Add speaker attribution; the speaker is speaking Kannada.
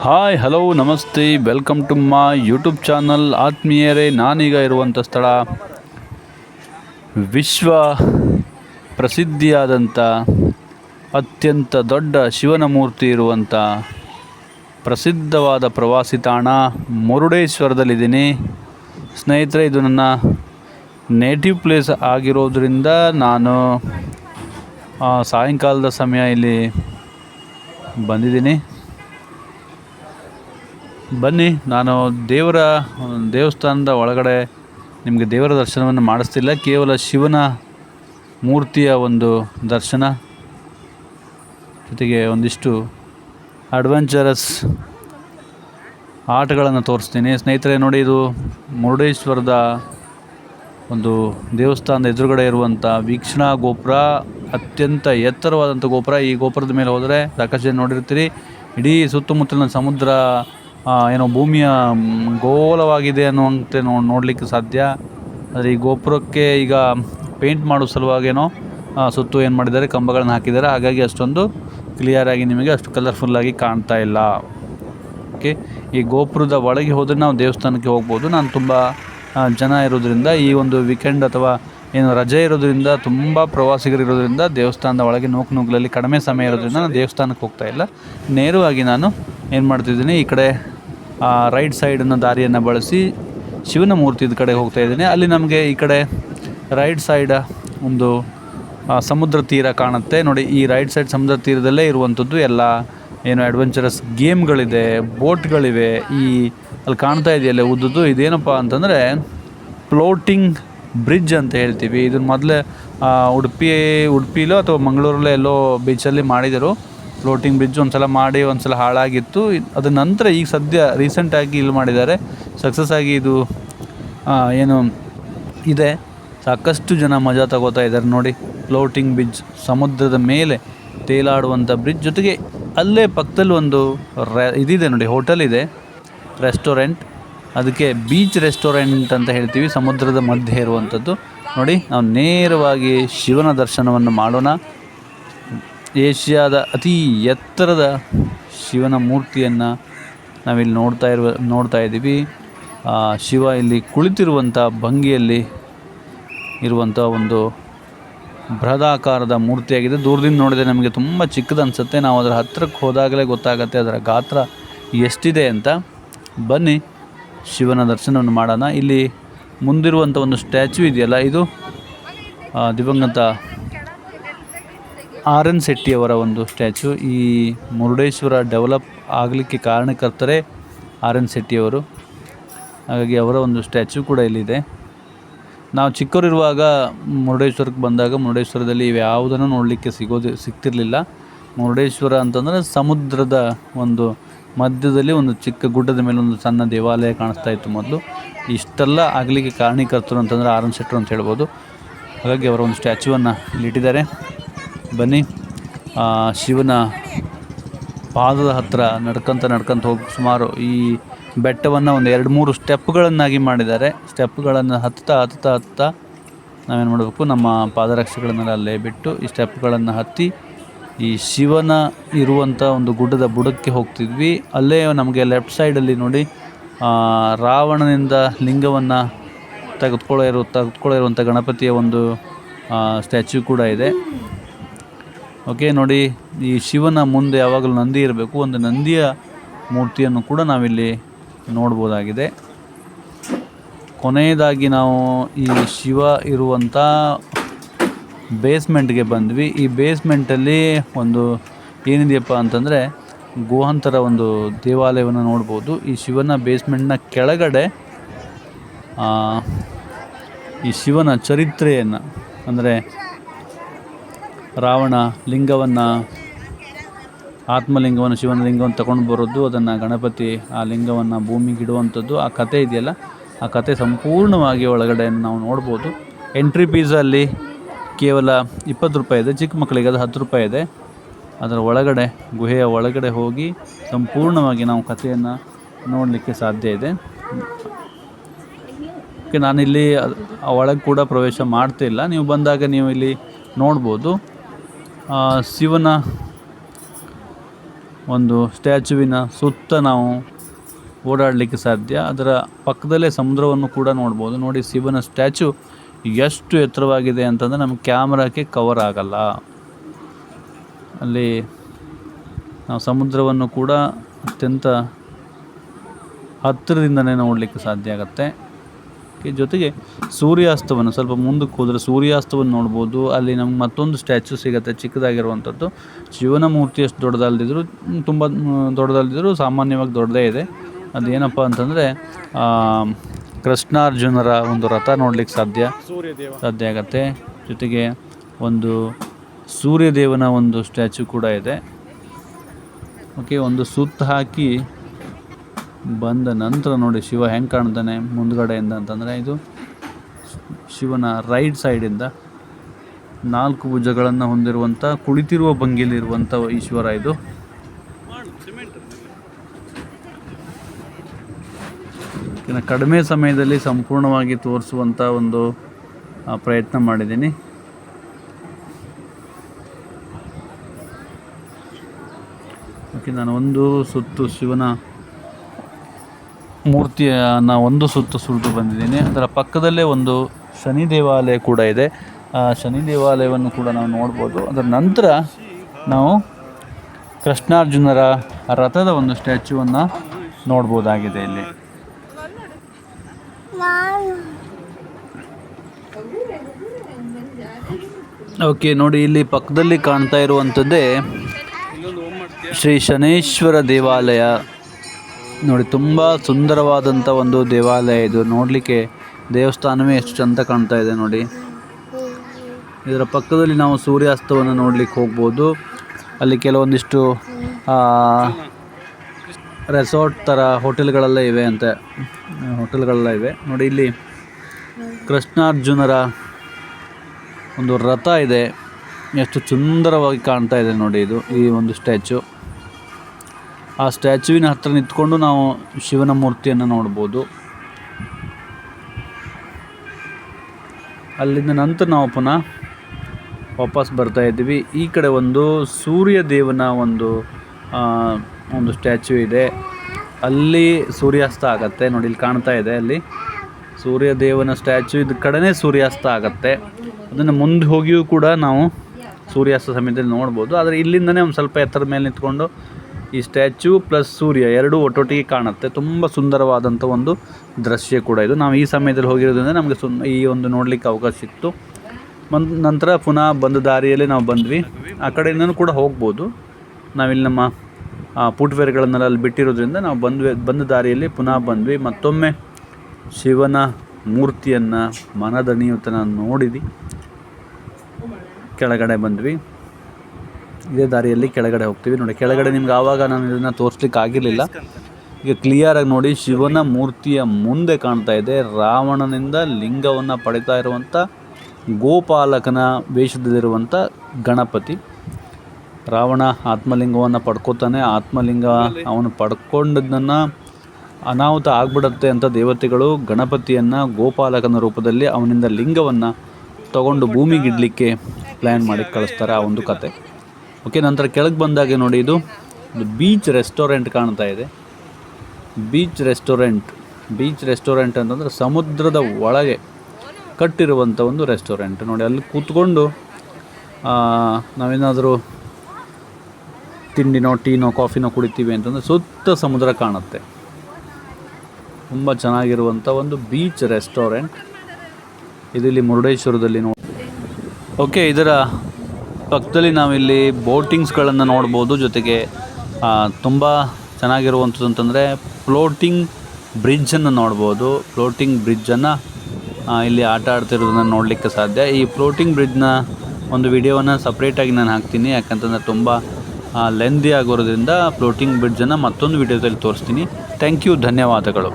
Speaker 1: ಹಾಯ್, ಹಲೋ, ನಮಸ್ತೆ. Welcome to my YouTube channel. ಆತ್ಮೀಯರೇ, ನಾನೀಗ ಇರುವಂಥ ಸ್ಥಳ ವಿಶ್ವ ಪ್ರಸಿದ್ಧಿಯಾದಂಥ, ಅತ್ಯಂತ ದೊಡ್ಡ ಶಿವನ ಮೂರ್ತಿ ಇರುವಂಥ ಪ್ರಸಿದ್ಧವಾದ ಪ್ರವಾಸಿ ತಾಣ ಮುರುಡೇಶ್ವರದಲ್ಲಿದ್ದೀನಿ. ಸ್ನೇಹಿತರೆ, ಇದು ನನ್ನ ನೇಟಿವ್ ಪ್ಲೇಸ್ ಆಗಿರೋದ್ರಿಂದ ನಾನು ಸಾಯಂಕಾಲದ ಸಮಯ ಇಲ್ಲಿ ಬಂದಿದ್ದೀನಿ. ಬನ್ನಿ, ನಾನು ದೇವರ, ದೇವಸ್ಥಾನದ ಒಳಗಡೆ ನಿಮಗೆ ದೇವರ ದರ್ಶನವನ್ನು ಮಾಡಿಸ್ತಿಲ್ಲ, ಕೇವಲ ಶಿವನ ಮೂರ್ತಿಯ ಒಂದು ದರ್ಶನ. ಜೊತೆಗೆ ಒಂದಿಷ್ಟು ಅಡ್ವೆಂಚರಸ್ ಆಟಗಳನ್ನು ತೋರಿಸ್ತೀನಿ. ಸ್ನೇಹಿತರೆ, ನೋಡಿ, ಇದು ಮುರುಡೇಶ್ವರದ ಒಂದು ದೇವಸ್ಥಾನದ ಎದುರುಗಡೆ ಇರುವಂಥ ವೀಕ್ಷಣಾ ಗೋಪುರ, ಅತ್ಯಂತ ಎತ್ತರವಾದಂಥ ಗೋಪುರ. ಈ ಗೋಪುರದ ಮೇಲೆ ಹೋದರೆ ಸಾಕಷ್ಟು ನೋಡಿರ್ತೀರಿ, ಇಡೀ ಸುತ್ತಮುತ್ತಲಿನ ಸಮುದ್ರ ಏನೋ ಭೂಮಿಯ ಗೋಲವಾಗಿದೆ ಅನ್ನುವಂತೆ ನೋಡಲಿಕ್ಕೆ ಸಾಧ್ಯ. ಆದರೆ ಈ ಗೋಪುರಕ್ಕೆ ಈಗ ಪೇಂಟ್ ಮಾಡೋ ಸಲುವಾಗೇನೋ ಸುತ್ತು ಏನು ಮಾಡಿದ್ದಾರೆ, ಕಂಬಗಳನ್ನು ಹಾಕಿದ್ದಾರೆ. ಹಾಗಾಗಿ ಅಷ್ಟೊಂದು ಕ್ಲಿಯರಾಗಿ ನಿಮಗೆ ಅಷ್ಟು ಕಲರ್ಫುಲ್ಲಾಗಿ ಕಾಣ್ತಾ ಇಲ್ಲ. ಓಕೆ, ಈ ಗೋಪುರದ ಒಳಗೆ ಹೋದರೆ ನಾವು ದೇವಸ್ಥಾನಕ್ಕೆ ಹೋಗ್ಬೋದು. ನಾನು ತುಂಬ ಜನ ಇರೋದ್ರಿಂದ, ಈ ಒಂದು ವೀಕೆಂಡ್ ಅಥವಾ ಏನು ರಜೆ ಇರೋದ್ರಿಂದ, ತುಂಬ ಪ್ರವಾಸಿಗರು ಇರೋದ್ರಿಂದ, ದೇವಸ್ಥಾನದ ಒಳಗೆ ನೂಕು ನುಗ್ಗಲಲ್ಲಿ ಕಡಿಮೆ ಸಮಯ ಇರೋದ್ರಿಂದ ನಾನು ದೇವಸ್ಥಾನಕ್ಕೆ ಹೋಗ್ತಾ ಇಲ್ಲ. ನೇರವಾಗಿ ನಾನು ಏನು ಮಾಡ್ತಿದ್ದೀನಿ, ಈ ಕಡೆ ರೈಟ್ ಸೈಡನ್ನು ದಾರಿಯನ್ನು ಬಳಸಿ ಶಿವನ ಮೂರ್ತಿದ ಕಡೆ ಹೋಗ್ತಾ ಇದ್ದೀನಿ. ಅಲ್ಲಿ ನಮಗೆ ಈ ಕಡೆ ರೈಟ್ ಸೈಡ್ ಒಂದು ಸಮುದ್ರ ತೀರ ಕಾಣುತ್ತೆ. ನೋಡಿ, ಈ ರೈಟ್ ಸೈಡ್ ಸಮುದ್ರ ತೀರದಲ್ಲೇ ಇರುವಂಥದ್ದು ಎಲ್ಲ ಏನು ಅಡ್ವೆಂಚರಸ್ ಗೇಮ್ಗಳಿದೆ ಬೋಟ್ಗಳಿವೆ ಈ, ಅಲ್ಲಿ ಕಾಣ್ತಾ ಇದೆಯಲ್ಲ ಉದ್ದದ್ದು. ಇದೇನಪ್ಪ ಅಂತಂದರೆ ಫ್ಲೋಟಿಂಗ್ ಬ್ರಿಡ್ಜ್ ಅಂತ ಹೇಳ್ತೀವಿ. ಇದನ್ನ ಮೊದಲೇ ಉಡುಪಿ ಉಡುಪಿಲೋ ಅಥವಾ ಮಂಗಳೂರಲ್ಲೋ ಎಲ್ಲೋ ಬೀಚಲ್ಲಿ ಮಾಡಿದರು. ಫ್ಲೋಟಿಂಗ್ ಬ್ರಿಡ್ಜ್ ಒಂದು ಸಲ ಮಾಡಿ ಒಂದು ಸಲ ಹಾಳಾಗಿತ್ತು ಅದ ನಂತರ ಈಗ ಸದ್ಯ ರೀಸೆಂಟಾಗಿ ಇಲ್ಲಿ ಮಾಡಿದ್ದಾರೆ. ಸಕ್ಸಸ್ ಆಗಿ ಇದು ಏನು ಇದೆ. ಸಾಕಷ್ಟು ಜನ ಮಜಾ ತಗೋತಾ ಇದ್ದಾರೆ ನೋಡಿ. ಫ್ಲೋಟಿಂಗ್ ಬ್ರಿಡ್ಜ್ ಸಮುದ್ರದ ಮೇಲೆ ತೇಲಾಡುವಂಥ ಬ್ರಿಡ್ಜ್ ಜೊತೆಗೆ ಅಲ್ಲೇ ಪಕ್ಕದಲ್ಲಿ ಒಂದು ರೆ ಇದಿದೆ ನೋಡಿ ಹೋಟೆಲ್ ಇದೆ. ರೆಸ್ಟೋರೆಂಟ್ ಅದಕ್ಕೆ ಬೀಚ್ ರೆಸ್ಟೋರೆಂಟ್ ಅಂತ ಹೇಳ್ತೀವಿ, ಸಮುದ್ರದ ಮಧ್ಯೆ ಇರುವಂಥದ್ದು ನೋಡಿ, ನಾವು ನೇರವಾಗಿ ಶಿವನ ದರ್ಶನವನ್ನು ಮಾಡೋಣ. ಏಷ್ಯಾದ ಅತಿ ಎತ್ತರದ ಶಿವನ ಮೂರ್ತಿಯನ್ನು ನಾವಿಲ್ಲಿ ನೋಡ್ತಾ ಇರುವ, ನೋಡ್ತಾ ಇದ್ದೀವಿ. ಶಿವ ಇಲ್ಲಿ ಕುಳಿತಿರುವಂಥ ಭಂಗಿಯಲ್ಲಿ ಇರುವಂಥ ಒಂದು ಬೃಹದಾಕಾರದ ಮೂರ್ತಿಯಾಗಿದೆ. ದೂರದಿಂದ ನೋಡಿದರೆ ನಮಗೆ ತುಂಬ ಚಿಕ್ಕದು ಅನಿಸುತ್ತೆ. ನಾವು ಅದರ ಹತ್ತಿರಕ್ಕೆ ಹೋದಾಗಲೇ ಗೊತ್ತಾಗುತ್ತೆ ಅದರ ಗಾತ್ರ ಎಷ್ಟಿದೆ ಅಂತ. ಬನ್ನಿ, ಶಿವನ ದರ್ಶನವನ್ನು ಮಾಡೋಣ. ಇಲ್ಲಿ ಮುಂದಿರುವಂಥ ಒಂದು ಸ್ಟ್ಯಾಚ್ಯೂ ಇದೆಯಲ್ಲ ಇದು? ದಿವಂಗತ ಆರ್ ಎನ್ ಶೆಟ್ಟಿಯವರ ಒಂದು ಸ್ಟ್ಯಾಚು. ಈ ಮುರುಡೇಶ್ವರ ಡೆವಲಪ್ ಆಗಲಿಕ್ಕೆ ಕಾರಣಕರ್ತರೇ ಆರ್ ಎನ್ ಶೆಟ್ಟಿಯವರು. ಹಾಗಾಗಿ ಅವರ ಒಂದು ಸ್ಟ್ಯಾಚು ಕೂಡ ಇಲ್ಲಿದೆ. ನಾವು ಚಿಕ್ಕವರಿರುವಾಗ ಮುರುಡೇಶ್ವರಕ್ಕೆ ಬಂದಾಗ ಮುರುಡೇಶ್ವರದಲ್ಲಿ ಯಾವುದನ್ನು ನೋಡಲಿಕ್ಕೆ ಸಿಗೋದು ಸಿಗ್ತಿರಲಿಲ್ಲ. ಮುರುಡೇಶ್ವರ ಅಂತಂದರೆ ಸಮುದ್ರದ ಒಂದು ಮಧ್ಯದಲ್ಲಿ ಒಂದು ಚಿಕ್ಕ ಗುಡ್ಡದ ಮೇಲೆ ಒಂದು ಸಣ್ಣ ದೇವಾಲಯ ಕಾಣಿಸ್ತಾ ಇತ್ತು ಮೊದಲು. ಇಷ್ಟೆಲ್ಲ ಆಗಲಿಕ್ಕೆ ಕಾರಣೀಕರ್ತರು ಅಂತಂದರೆ ಆರ್ ಎನ್ ಶೆಟ್ಟರು ಅಂತ ಹೇಳ್ಬೋದು. ಹಾಗಾಗಿ ಅವರ ಒಂದು ಸ್ಟ್ಯಾಚ್ಯೂವನ್ನು ಇಲ್ಲಿಟ್ಟಿದ್ದಾರೆ. ಬನ್ನಿ. ಶಿವನ ಪಾದದ ಹತ್ತಿರ ನಡ್ಕೊಂತ ನಡ್ಕೊಂತ ಹೋಗಿ ಸುಮಾರು ಈ ಬೆಟ್ಟವನ್ನು ಒಂದು ಎರಡು ಮೂರು ಸ್ಟೆಪ್ಗಳನ್ನಾಗಿ ಮಾಡಿದ್ದಾರೆ. ಸ್ಟೆಪ್ಗಳನ್ನು ಹತ್ತುತ್ತಾ ಹತ್ತುತ್ತಾ ಹತ್ತುತ್ತಾ ನಾವೇನು ಮಾಡಬೇಕು? ನಮ್ಮ ಪಾದರಕ್ಷೆಗಳನ್ನೆಲ್ಲ ಅಲ್ಲೇ ಬಿಟ್ಟು ಈ ಸ್ಟೆಪ್ಗಳನ್ನು ಹತ್ತಿ ಈ ಶಿವನ ಇರುವಂಥ ಒಂದು ಗುಡ್ಡದ ಬುಡಕ್ಕೆ ಹೋಗ್ತಿದ್ವಿ. ಅಲ್ಲೇ ನಮಗೆ ಲೆಫ್ಟ್ ಸೈಡಲ್ಲಿ ನೋಡಿ ರಾವಣನಿಂದ ಲಿಂಗವನ್ನು ತೆಗೆದುಕೊಳ್ಳೋ ಇರೋ ತೆಗೆದುಕೊಳ್ಳೋ ಇರುವಂಥ ಗಣಪತಿಯ ಒಂದು ಸ್ಟ್ಯಾಚ್ಯೂ ಕೂಡ ಇದೆ. ಓಕೆ ನೋಡಿ, ಈ ಶಿವನ ಮುಂದೆ ಯಾವಾಗಲೂ ನಂದಿ ಇರಬೇಕು. ಒಂದು ನಂದಿಯ ಮೂರ್ತಿಯನ್ನು ಕೂಡ ನಾವಿಲ್ಲಿ ನೋಡ್ಬೋದಾಗಿದೆ. ಕೊನೆಯದಾಗಿ ನಾವು ಈ ಶಿವ ಇರುವಂಥ ಬೇಸ್ಮೆಂಟ್ಗೆ ಬಂದ್ವಿ. ಈ ಬೇಸ್ಮೆಂಟಲ್ಲಿ ಒಂದು ಏನಿದೆಯಪ್ಪ ಅಂತಂದರೆ, ಗುಹಾಂತರ ಒಂದು ದೇವಾಲಯವನ್ನು ನೋಡ್ಬೋದು. ಈ ಶಿವನ ಬೇಸ್ಮೆಂಟ್ನ ಕೆಳಗಡೆ ಈ ಶಿವನ ಚರಿತ್ರೆಯನ್ನು, ಅಂದರೆ ರಾವಣ ಲಿಂಗವನ್ನು, ಆತ್ಮಲಿಂಗವನ್ನು, ಶಿವನ ಲಿಂಗವನ್ನು ತಗೊಂಡು ಬರೋದು, ಅದನ್ನು ಗಣಪತಿ ಆ ಲಿಂಗವನ್ನು ಭೂಮಿಗೆ ಇಡುವಂಥದ್ದು ಆ ಕತೆ ಇದೆಯಲ್ಲ? ಆ ಕತೆ ಸಂಪೂರ್ಣವಾಗಿ ಒಳಗಡೆ ನಾವು ನೋಡ್ಬೋದು. ಎಂಟ್ರಿ ಫೀಸಲ್ಲಿ ಕೇವಲ ಇಪ್ಪತ್ತು ರೂಪಾಯಿ ಇದೆ, ಚಿಕ್ಕ ಮಕ್ಕಳಿಗೆ ಅದು ಹತ್ತು ರೂಪಾಯಿ ಇದೆ. ಅದರ ಒಳಗಡೆ, ಗುಹೆಯ ಒಳಗಡೆ ಹೋಗಿ ಸಂಪೂರ್ಣವಾಗಿ ನಾವು ಕಥೆಯನ್ನು ನೋಡಲಿಕ್ಕೆ ಸಾಧ್ಯ ಇದೆ. ನಾನಿಲ್ಲಿ ಒಳಗೆ ಕೂಡ ಪ್ರವೇಶ ಮಾಡ್ತಿಲ್ಲ. ನೀವು ಬಂದಾಗ ನೀವು ಇಲ್ಲಿ ನೋಡ್ಬೋದು. ಶಿವನ ಒಂದು ಸ್ಟ್ಯಾಚುವಿನ ಸುತ್ತ ನಾವು ಓಡಾಡಲಿಕ್ಕೆ ಸಾಧ್ಯ. ಅದರ ಪಕ್ಕದಲ್ಲೇ ಸಮುದ್ರವನ್ನು ಕೂಡ ನೋಡ್ಬೋದು. ನೋಡಿ, ಶಿವನ ಸ್ಟ್ಯಾಚು ಎಷ್ಟು ಎತ್ತರವಾಗಿದೆ ಅಂತಂದರೆ ನಮ್ಮ ಕ್ಯಾಮ್ರಾಕ್ಕೆ ಕವರ್ ಆಗಲ್ಲ. ಅಲ್ಲಿ ನಾವು ಸಮುದ್ರವನ್ನು ಕೂಡ ಅತ್ಯಂತ ಹತ್ತಿರದಿಂದನೇ ನೋಡಲಿಕ್ಕೆ ಸಾಧ್ಯ ಆಗುತ್ತೆ. ಜೊತೆಗೆ ಸೂರ್ಯಾಸ್ತವನ್ನು, ಸ್ವಲ್ಪ ಮುಂದಕ್ಕೆ ಹೋದರೆ ಸೂರ್ಯಾಸ್ತವನ್ನು ನೋಡ್ಬೋದು. ಅಲ್ಲಿ ನಮ್ಗೆ ಮತ್ತೊಂದು ಸ್ಟ್ಯಾಚು ಸಿಗುತ್ತೆ, ಚಿಕ್ಕದಾಗಿರುವಂಥದ್ದು. ಶಿವನ ಮೂರ್ತಿ ಅಷ್ಟು ದೊಡ್ಡದಲ್ದಿದ್ರು ತುಂಬ ದೊಡ್ಡದಲ್ದಿದ್ರು, ಸಾಮಾನ್ಯವಾಗಿ ದೊಡ್ಡದೇ ಇದೆ. ಅದೇನಪ್ಪ ಅಂತಂದರೆ ಕೃಷ್ಣಾರ್ಜುನರ ಒಂದು ರಥ ನೋಡ್ಲಿಕ್ಕೆ ಸಾಧ್ಯ ಸಾಧ್ಯ ಆಗತ್ತೆ. ಜೊತೆಗೆ ಒಂದು ಸೂರ್ಯದೇವನ ಒಂದು ಸ್ಟ್ಯಾಚು ಕೂಡ ಇದೆ. ಓಕೆ, ಒಂದು ಸುತ್ತ ಹಾಕಿ ಬಂದ ನಂತರ ನೋಡಿ ಶಿವ ಹೆಂಗೆ ಕಾಣ್ತಾನೆ ಮುಂದ್ಗಡೆಯಿಂದ ಅಂತಂದರೆ ಇದು ಶಿವನ ರೈಟ್ ಸೈಡಿಂದ ನಾಲ್ಕು ಭುಜಗಳನ್ನು ಹೊಂದಿರುವಂಥ ಕುಳಿತಿರುವ ಭಂಗಿಯಲ್ಲಿರುವಂಥ ಈಶ್ವರ ಇದು. ಇನ್ನು ಕಡಿಮೆ ಸಮಯದಲ್ಲಿ ಸಂಪೂರ್ಣವಾಗಿ ತೋರಿಸುವಂಥ ಒಂದು ಪ್ರಯತ್ನ ಮಾಡಿದ್ದೀನಿ. ಓಕೆ, ನಾನು ಒಂದು ಸುತ್ತು ಶಿವನ ಮೂರ್ತಿಯನ್ನು ಒಂದು ಸುತ್ತು ಸುಳಿದು ಬಂದಿದ್ದೀನಿ. ಅದರ ಪಕ್ಕದಲ್ಲೇ ಒಂದು ಶನಿ ದೇವಾಲಯ ಕೂಡ ಇದೆ. ಆ ಶನಿ ದೇವಾಲಯವನ್ನು ಕೂಡ ನಾವು ನೋಡ್ಬೋದು. ಅದರ ನಂತರ ನಾವು ಕೃಷ್ಣಾರ್ಜುನರ ರಥದ ಒಂದು ಸ್ಟ್ಯಾಚ್ಯೂವನ್ನು ನೋಡ್ಬೋದಾಗಿದೆ ಇಲ್ಲಿ. ಓಕೆ, ನೋಡಿ ಇಲ್ಲಿ ಪಕ್ಕದಲ್ಲಿ ಕಾಣ್ತಾ ಇರುವಂಥದ್ದೇ ಶ್ರೀ ಶನೇಶ್ವರ ದೇವಾಲಯ. ನೋಡಿ, ತುಂಬ ಸುಂದರವಾದಂಥ ಒಂದು ದೇವಾಲಯ ಇದು. ನೋಡಲಿಕ್ಕೆ ದೇವಸ್ಥಾನವೇ ಎಷ್ಟು ಚಂದ ಕಾಣ್ತಾ ಇದೆ ನೋಡಿ. ಇದರ ಪಕ್ಕದಲ್ಲಿ ನಾವು ಸೂರ್ಯಾಸ್ತವನ್ನು ನೋಡ್ಲಿಕ್ಕೆ ಹೋಗ್ಬೋದು. ಅಲ್ಲಿ ಕೆಲವೊಂದಿಷ್ಟು ರೆಸಾರ್ಟ್ ಥರ ಹೋಟೆಲ್ಗಳೆಲ್ಲ ಇವೆ ಅಂತ. ಹೋಟೆಲ್ಗಳೆಲ್ಲ ಇವೆ. ನೋಡಿ, ಇಲ್ಲಿ ಕೃಷ್ಣಾರ್ಜುನರ ಒಂದು ರಥ ಇದೆ. ಎಷ್ಟು ಸುಂದರವಾಗಿ ಕಾಣ್ತಾ ಇದೆ ನೋಡಿ ಇದು, ಈ ಒಂದು ಸ್ಟ್ಯಾಚು. ಆ ಸ್ಟ್ಯಾಚುವಿನ ಹತ್ತಿರ ನಿಂತ್ಕೊಂಡು ನಾವು ಶಿವನ ಮೂರ್ತಿಯನ್ನು ನೋಡ್ಬೋದು. ಅಲ್ಲಿಂದ ನಂತರ ನಾವು ಪುನಃ ವಾಪಸ್ ಬರ್ತಾ ಇದ್ದೀವಿ. ಈ ಕಡೆ ಒಂದು ಸೂರ್ಯ ದೇವನ ಒಂದು ಒಂದು ಸ್ಟ್ಯಾಚು ಇದೆ. ಅಲ್ಲಿ ಸೂರ್ಯಾಸ್ತ ಆಗತ್ತೆ. ನೋಡಿ, ಇಲ್ಲಿ ಕಾಣ್ತಾ ಇದೆ ಅಲ್ಲಿ. ಸೂರ್ಯ ದೇವನ ಸ್ಟ್ಯಾಚು ಇದ್ರ ಕಡೆನೇ ಸೂರ್ಯಾಸ್ತ ಆಗತ್ತೆ. ಅದನ್ನು ಮುಂದೆ ಹೋಗಿಯೂ ಕೂಡ ನಾವು ಸೂರ್ಯಾಸ್ತ ಸಮಯದಲ್ಲಿ ನೋಡ್ಬೋದು. ಆದರೆ ಇಲ್ಲಿಂದನೇ ಒಂದು ಸ್ವಲ್ಪ ಎತ್ತರದ ಮೇಲೆ ನಿಂತ್ಕೊಂಡು ಈ ಸ್ಟ್ಯಾಚು ಪ್ಲಸ್ ಸೂರ್ಯ ಎರಡೂ ಒಟ್ಟೊಟ್ಟಿಗೆ ಕಾಣುತ್ತೆ. ತುಂಬ ಸುಂದರವಾದಂಥ ಒಂದು ದೃಶ್ಯ ಕೂಡ ಇದು. ನಾವು ಈ ಸಮಯದಲ್ಲಿ ಹೋಗಿರೋದ್ರಿಂದ ನಮಗೆ ಸುನ್, ಈ ಒಂದು ನೋಡಲಿಕ್ಕೆ ಅವಕಾಶ ಸಿಕ್ತು. ಮನ್ ನಂತರ ಪುನಃ ಬಂದ ದಾರಿಯಲ್ಲಿ ನಾವು ಬಂದ್ವಿ. ಆ ಕಡೆಯಿಂದನೂ ಕೂಡ ಹೋಗ್ಬೋದು. ನಾವಿಲ್ಲಿ ನಮ್ಮ ಪುಟ್ವೇರ್ಗಳನ್ನೆಲ್ಲ ಅಲ್ಲಿ ಬಿಟ್ಟಿರೋದ್ರಿಂದ ನಾವು ಬಂದ್ವಿ, ಬಂದ ದಾರಿಯಲ್ಲಿ ಪುನಃ ಬಂದ್ವಿ. ಮತ್ತೊಮ್ಮೆ ಶಿವನ ಮೂರ್ತಿಯನ್ನು ಮನದಣಿಯುತನ ನೋಡಿದ್ವಿ. ಕೆಳಗಡೆ ಬಂದ್ವಿ. ಇದೇ ದಾರಿಯಲ್ಲಿ ಕೆಳಗಡೆ ಹೋಗ್ತೀವಿ. ನೋಡಿ, ಕೆಳಗಡೆ ನಿಮ್ಗೆ ಆವಾಗ ನಾನು ಇದನ್ನು ತೋರಿಸ್ಲಿಕ್ಕೆ ಆಗಿರಲಿಲ್ಲ. ಈಗ ಕ್ಲಿಯರಾಗಿ ನೋಡಿ, ಶಿವನ ಮೂರ್ತಿಯ ಮುಂದೆ ಕಾಣ್ತಾ ಇದೆ. ರಾವಣನಿಂದ ಲಿಂಗವನ್ನು ಪಡಿತಾ ಇರುವಂಥ ಗೋಪಾಲಕನ ವೇಷದಲ್ಲಿರುವಂಥ ಗಣಪತಿ. ರಾವಣ ಆತ್ಮಲಿಂಗವನ್ನು ಪಡ್ಕೋತಾನೆ. ಆತ್ಮಲಿಂಗ ಅವನು ಪಡ್ಕೊಂಡದನ್ನು ಅನಾಹುತ ಆಗ್ಬಿಡತ್ತೆ ಅಂತ ದೇವತೆಗಳು ಗಣಪತಿಯನ್ನು ಗೋಪಾಲಕನ ರೂಪದಲ್ಲಿ ಅವನಿಂದ ಲಿಂಗವನ್ನು ತಗೊಂಡು ಭೂಮಿಗಿಡ್ಲಿಕ್ಕೆ ಪ್ಲ್ಯಾನ್ ಮಾಡಿ ಕಳಿಸ್ತಾರೆ ಆ ಒಂದು ಕತೆ. ಓಕೆ, ನಂತರ ಕೆಳಗೆ ಬಂದಾಗೆ ನೋಡಿ, ಇದು ಬೀಚ್ ರೆಸ್ಟೋರೆಂಟ್ ಕಾಣ್ತಾ ಇದೆ. ಬೀಚ್ ರೆಸ್ಟೋರೆಂಟ್ ಬೀಚ್ ರೆಸ್ಟೋರೆಂಟ್ ಅಂತಂದರೆ ಸಮುದ್ರದ ಒಳಗೆ ಕಟ್ಟಿರುವಂಥ ಒಂದು ರೆಸ್ಟೋರೆಂಟ್ ನೋಡಿ, ಅಲ್ಲಿ ಕೂತ್ಕೊಂಡು ನಾವೇನಾದರೂ ತಿಂಡಿನೋ, ಟೀನೋ, ಕಾಫಿನೋ ಕುಡಿತೀವಿ ಅಂತಂದರೆ ಸುತ್ತ ಸಮುದ್ರ ಕಾಣುತ್ತೆ. ತುಂಬ ಚೆನ್ನಾಗಿರುವಂಥ ಒಂದು ಬೀಚ್ ರೆಸ್ಟೋರೆಂಟ್ ಇದಿಲ್ಲಿ ಮುರುಡೇಶ್ವರದಲ್ಲಿ ನೋಡಿ ಓಕೆ, ಇದರ ಪಕ್ಕದಲ್ಲಿ ನಾವಿಲ್ಲಿ ಬೋಟಿಂಗ್ಸ್ಗಳನ್ನು ನೋಡ್ಬೋದು, ಜೊತೆಗೆ ತುಂಬ ಚೆನ್ನಾಗಿರುವಂಥದ್ದು ಅಂತಂದರೆ ಫ್ಲೋಟಿಂಗ್ ಬ್ರಿಡ್ಜನ್ನು ನೋಡ್ಬೋದು. ಫ್ಲೋಟಿಂಗ್ ಬ್ರಿಡ್ಜನ್ನು ಇಲ್ಲಿ ಆಟ ಆಡ್ತಿರೋದನ್ನು ನೋಡಲಿಕ್ಕೆ ಸಾಧ್ಯ. ಈ ಫ್ಲೋಟಿಂಗ್ ಬ್ರಿಡ್ಜ್ನ ಒಂದು ವಿಡಿಯೋವನ್ನು ಸಪ್ರೇಟಾಗಿ ನಾನು ಹಾಕ್ತೀನಿ. ಯಾಕಂತಂದರೆ ತುಂಬ ಲೆಂದಿ ಆಗಿರೋದ್ರಿಂದ ಫ್ಲೋಟಿಂಗ್ ಬ್ರಿಡ್ಜನ್ನು ಮತ್ತೊಂದು ವಿಡಿಯೋದಲ್ಲಿ ತೋರಿಸ್ತೀನಿ. ಥ್ಯಾಂಕ್ ಯು ಧನ್ಯವಾದಗಳು.